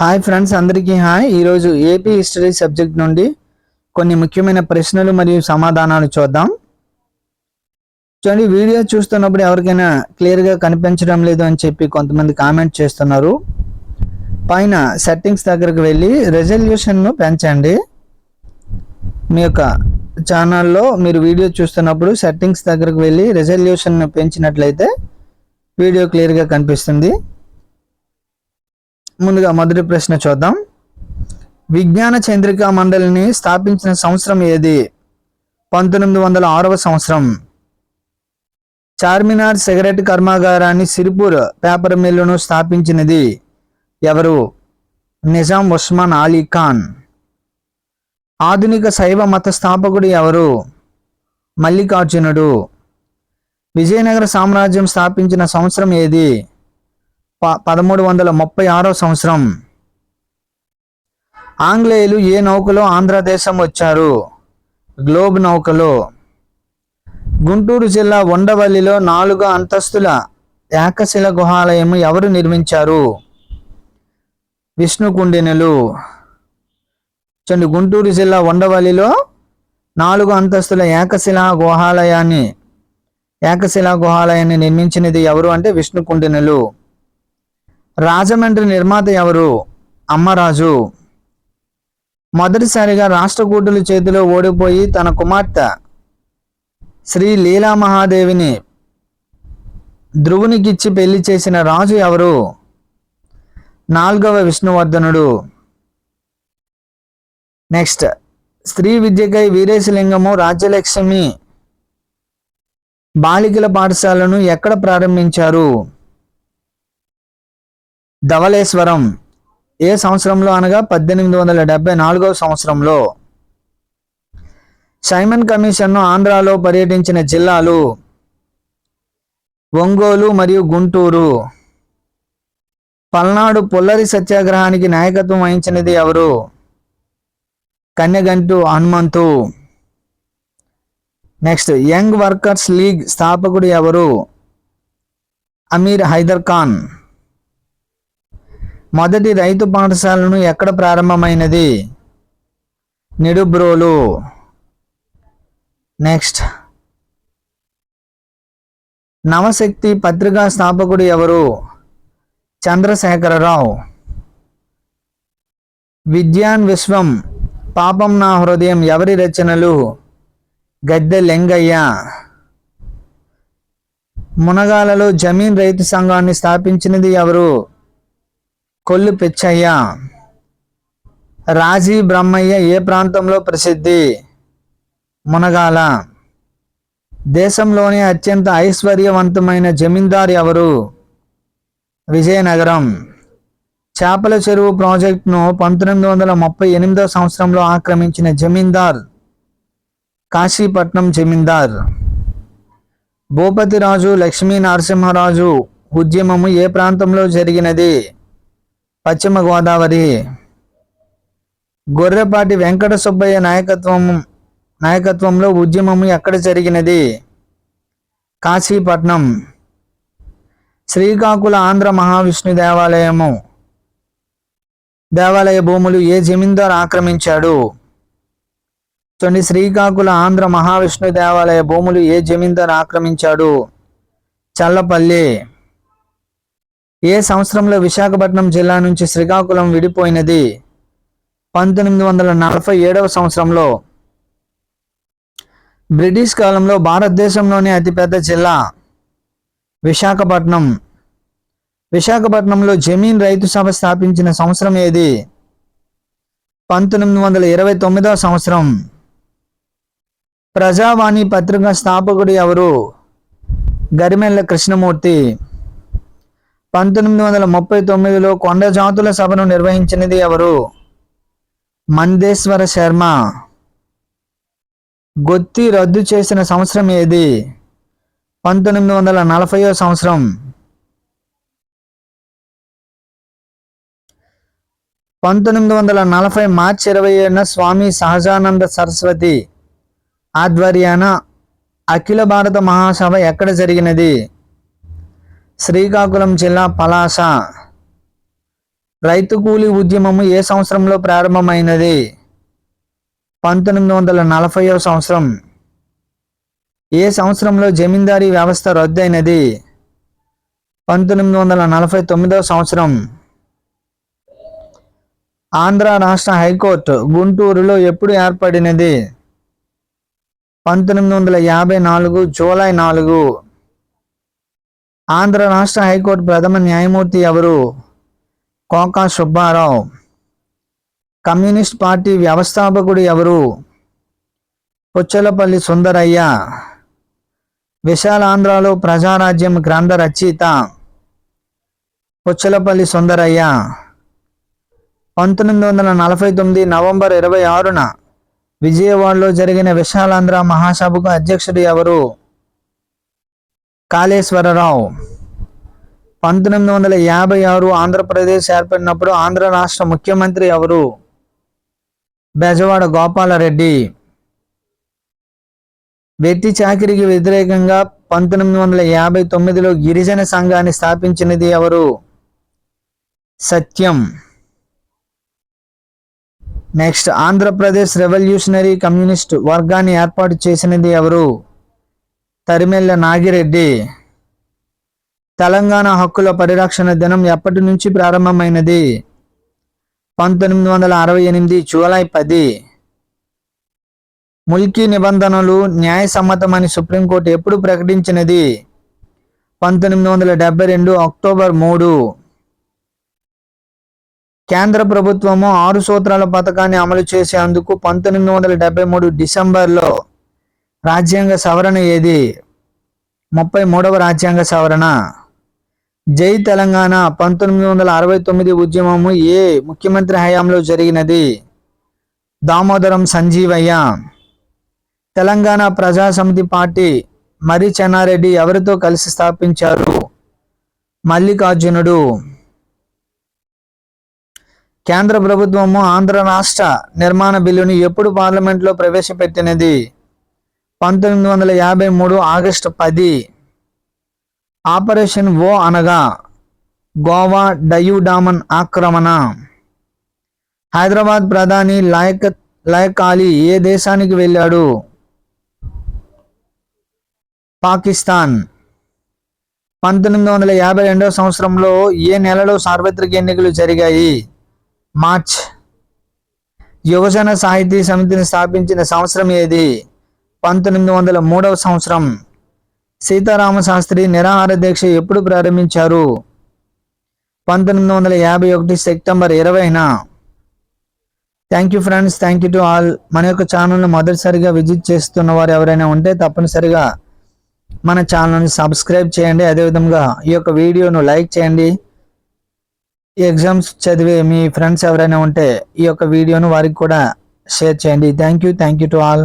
Hi friends అందరికీ hi. ఈరోజు AP history subject నుండి కొన్ని ముఖ్యమైన ప్రశ్నలు మరియు సమాధానాలు చూద్దాం. చూడండి వీడియో చూస్తున్నప్పుడు ఎవరికైనా క్లియర్గా కనిపించడం లేదు అని చెప్పి కొంతమంది కామెంట్ చేస్తున్నారు. పైన సెట్టింగ్స్ దగ్గరకు వెళ్ళి రెజల్యూషన్ను పెంచండి. మీ యొక్క ఛానల్లో మీరు వీడియో చూస్తున్నప్పుడు సెట్టింగ్స్ దగ్గరకు వెళ్ళి రెజల్యూషన్ను పెంచినట్లయితే వీడియో క్లియర్గా కనిపిస్తుంది. ముందుగా మొదటి ప్రశ్న చూద్దాం. విజ్ఞాన చంద్రికా మండలిని స్థాపించిన సంవత్సరం ఏది? పంతొమ్మిది వందల ఆరవ సంవత్సరం. చార్మినార్ సిగరెట్ కర్మాగారాన్ని సిరిపూర్ పేపర్ మిల్లును స్థాపించినది ఎవరు? నిజాం ఉస్మాన్ అలీ ఖాన్. ఆధునిక శైవ మత స్థాపకుడు ఎవరు? మల్లికార్జునుడు. విజయనగర సామ్రాజ్యం స్థాపించిన సంవత్సరం ఏది? ప పదమూడు వందల ముప్పై ఆరో సంవత్సరం. ఆంగ్లేయులు ఏ నౌకలో ఆంధ్రదేశం వచ్చారు? గ్లోబ్ నౌకలో. గుంటూరు జిల్లా ఉండవల్లిలో నాలుగు అంతస్తుల ఏకశిల గుహాలయం ఎవరు నిర్మించారు? విష్ణుకుండినులు. చూడండి గుంటూరు జిల్లా ఉండవల్లిలో నాలుగు అంతస్తుల ఏకశిలా గుహాలయాన్ని ఏకశిలా గుహాలయాన్ని నిర్మించినది ఎవరు అంటే విష్ణుకుండినులు. రాజమండ్రి నిర్మాత ఎవరు? అమ్మరాజు. మొదటిసారిగా రాష్ట్రకూటుల చేతిలో ఓడిపోయి తన కుమార్తె శ్రీ లీలా మహాదేవిని ధ్రువునికిచ్చి పెళ్ళి చేసిన రాజు ఎవరు? నాలుగవ విష్ణువర్ధనుడు. నెక్స్ట్ స్త్రీ విద్యకై వీరేశలింగము రాజ్యలక్ష్మి బాలికల పాఠశాలను ఎక్కడ ప్రారంభించారు? ధవళేశ్వరం. ఏ సంవత్సరంలో అనగా పద్దెనిమిది వందల డెబ్బై నాలుగవ సంవత్సరంలో? సైమన్ కమిషన్ను ఆంధ్రాలో పర్యటించిన జిల్లాలు ఒంగోలు మరియు గుంటూరు. పల్నాడు పుల్లరి సత్యాగ్రహానికి నాయకత్వం వహించినది ఎవరు? Kanyaganti Hanumanthu. Next young workers league స్థాపకుడు ఎవరు? అమీర్ హైదర్ ఖాన్. మొదటి రైతు పాఠశాలను ఎక్కడ ప్రారంభమైనది? నిడుబ్రోలు. నెక్స్ట్. నవశక్తి పత్రికా స్థాపకుడు ఎవరు? చంద్రశేఖరరావు. విద్యాన్ విశ్వం పాపం నా హృదయం ఎవరి రచనలు? గద్దె లెంగయ్య. మునగాలలో జమీన్ రైతు సంఘాన్ని స్థాపించినది ఎవరు? కొల్లు పెచ్చయ్య. రాజీ బ్రహ్మయ్య ఏ ప్రాంతంలో ప్రసిద్ధి? మునగాల. దేశంలోనే అత్యంత ఐశ్వర్యవంతమైన జమీందారు ఎవరు? విజయనగరం. చేపల చెరువు ప్రాజెక్టును పంతొమ్మిది వందల ముప్పై ఎనిమిదో సంవత్సరంలో ఆక్రమించిన జమీందార్. కాశీపట్నం జమీందార్. భూపతిరాజు లక్ష్మీ నరసింహరాజు ఉద్యమము ఏ ప్రాంతంలో జరిగినది? పశ్చిమ గోదావరి. గొర్రెపాటి వెంకట సుబ్బయ్య నాయకత్వం నాయకత్వంలో ఉద్యమం ఎక్కడ జరిగినది? కాశీపట్నం. శ్రీకాకుళ ఆంధ్ర మహావిష్ణు దేవాలయము. దేవాలయ భూములు ఏ జమీందార్ ఆక్రమించాడు? చూడండి శ్రీకాకుళ ఆంధ్ర మహావిష్ణు దేవాలయ భూములు ఏ జమీందార్ ఆక్రమించాడు? చల్లపల్లి. ఏ సంవత్సరంలో విశాఖపట్నం జిల్లా నుంచి శ్రీకాకుళం విడిపోయినది? పంతొమ్మిది వందల నలభై ఏడవ సంవత్సరంలో. బ్రిటిష్ కాలంలో భారతదేశంలోనే అతిపెద్ద జిల్లా విశాఖపట్నం. విశాఖపట్నంలో జమీన్ రైతు సభ స్థాపించిన సంవత్సరం ఏది? పంతొమ్మిది వందల ఇరవై తొమ్మిదవ సంవత్సరం. ప్రజావాణి పత్రిక స్థాపకుడు ఎవరు? గరిమెల్ల కృష్ణమూర్తి. పంతొమ్మిది వందల ముప్పై తొమ్మిదిలో కొండ జాతుల సభను నిర్వహించినది ఎవరు? మందేశ్వర శర్మ. గొత్తి రద్దు చేసిన సంవత్సరం ఏది? పంతొమ్మిది వందల నలభైవ సంవత్సరం. పంతొమ్మిది వందల నలభై మార్చి ఇరవై ఏడున స్వామి సహజానంద సరస్వతి ఆధ్వర్యాన అఖిల భారత మహాసభ ఎక్కడ జరిగినది? శ్రీకాకుళం జిల్లా పలాస. రైతు కూలీ ఉద్యమము ఏ సంవత్సరంలో ప్రారంభమైనది? పంతొమ్మిది వందల నలభైవ సంవత్సరం. ఏ సంవత్సరంలో జమీందారీ వ్యవస్థ రద్దయినది? పంతొమ్మిది వందల నలభై తొమ్మిదవ సంవత్సరం. ఆంధ్ర రాష్ట్ర హైకోర్టు గుంటూరులో ఎప్పుడు ఏర్పడినది? పంతొమ్మిది వందల యాభై నాలుగు జూలై నాలుగు. ఆంధ్ర రాష్ట్ర హైకోర్టు ప్రథమ న్యాయమూర్తి ఎవరు? కోకా సుబ్బారావు. కమ్యూనిస్ట్ పార్టీ వ్యవస్థాపకుడు ఎవరు? పుచ్చలపల్లి సుందరయ్య. విశాలాంధ్రలో ప్రజారాజ్యం గ్రంథ రచయిత పుచ్చలపల్లి సుందరయ్య. పంతొమ్మిది వందల నలభై తొమ్మిది నవంబర్ ఇరవై ఆరున విజయవాడలో జరిగిన విశాలాంధ్ర మహాసభకు అధ్యక్షుడు ఎవరు? కాళేశ్వరరావు. పంతొమ్మిది వందల యాభై ఆరు ఆంధ్రప్రదేశ్ ఏర్పడినప్పుడు ఆంధ్ర రాష్ట్ర ముఖ్యమంత్రి ఎవరు? బెజవాడ గోపాలరెడ్డి. వ్యక్తి చాకిరికి వ్యతిరేకంగా పంతొమ్మిది వందల యాభై తొమ్మిదిలో గిరిజన సంఘాన్ని స్థాపించినది ఎవరు? Satyam. Next Andhra Pradesh revolutionary communist వర్గాన్ని ఏర్పాటు చేసినది ఎవరు? తరిమెల్ల నాగిరెడ్డి. తెలంగాణ హక్కుల పరిరక్షణ దినం ఎప్పటి నుంచి ప్రారంభమైనది? పంతొమ్మిది వందల అరవై ఎనిమిది జూలై పది. ముల్కీ నిబంధనలు న్యాయసమ్మతమని సుప్రీంకోర్టు ఎప్పుడు ప్రకటించినది? పంతొమ్మిది వందల డెబ్బై రెండు అక్టోబర్ మూడు. కేంద్ర ప్రభుత్వము ఆరు సూత్రాల పథకాన్ని అమలు చేసేందుకు పంతొమ్మిది వందల డెబ్బై మూడు డిసెంబర్లో రాజ్యాంగ సవరణ ఏది? ముప్పై మూడవ రాజ్యాంగ సవరణ. జై తెలంగాణ పంతొమ్మిది వందల అరవై తొమ్మిది ఉద్యమము ఏ ముఖ్యమంత్రి హయాంలో జరిగినది? దామోదరం సంజీవయ్య. తెలంగాణ ప్రజా సమితి పార్టీ మరి చెన్నారెడ్డి ఎవరితో కలిసి స్థాపించారు? మల్లికార్జునుడు. కేంద్ర ప్రభుత్వము ఆంధ్ర రాష్ట్ర నిర్మాణ బిల్లును ఎప్పుడు పార్లమెంట్లో ప్రవేశపెట్టినది? పంతొమ్మిది వందల యాభై మూడు ఆగస్టు పది. ఆపరేషన్ ఓ అనగా గోవా డయూడామన్ ఆక్రమణ. హైదరాబాద్ ప్రధాని లాయక్ లాయక్ అలీ ఏ దేశానికి వెళ్ళాడు? పాకిస్తాన్. పంతొమ్మిది వందల యాభై రెండవ సంవత్సరంలో ఏ నెలలో సార్వత్రిక ఎన్నికలు జరిగాయి? మార్చ్. యువజన సాహితీ సమితిని స్థాపించిన సంవత్సరం ఏది? పంతొమ్మిది వందల మూడవ సంవత్సరం సీతారామ శాస్త్రి నిరాహార దీక్ష ఎప్పుడు ప్రారంభించారు? పంతొమ్మిది వందల యాభై ఒకటి సెప్టెంబర్ ఇరవైన. Thank you friends thank you to all మన యొక్క ఛానల్ని మొదటిసారిగా విజిట్ చేస్తున్న వారు ఎవరైనా ఉంటే తప్పనిసరిగా మన ఛానల్ని సబ్స్క్రైబ్ చేయండి. అదేవిధంగా ఈ యొక్క వీడియోను లైక్ చేయండి. ఎగ్జామ్స్ చదివే మీ ఫ్రెండ్స్ ఎవరైనా ఉంటే ఈ యొక్క వీడియోను వారికి కూడా షేర్ చేయండి. Thank you thank you to all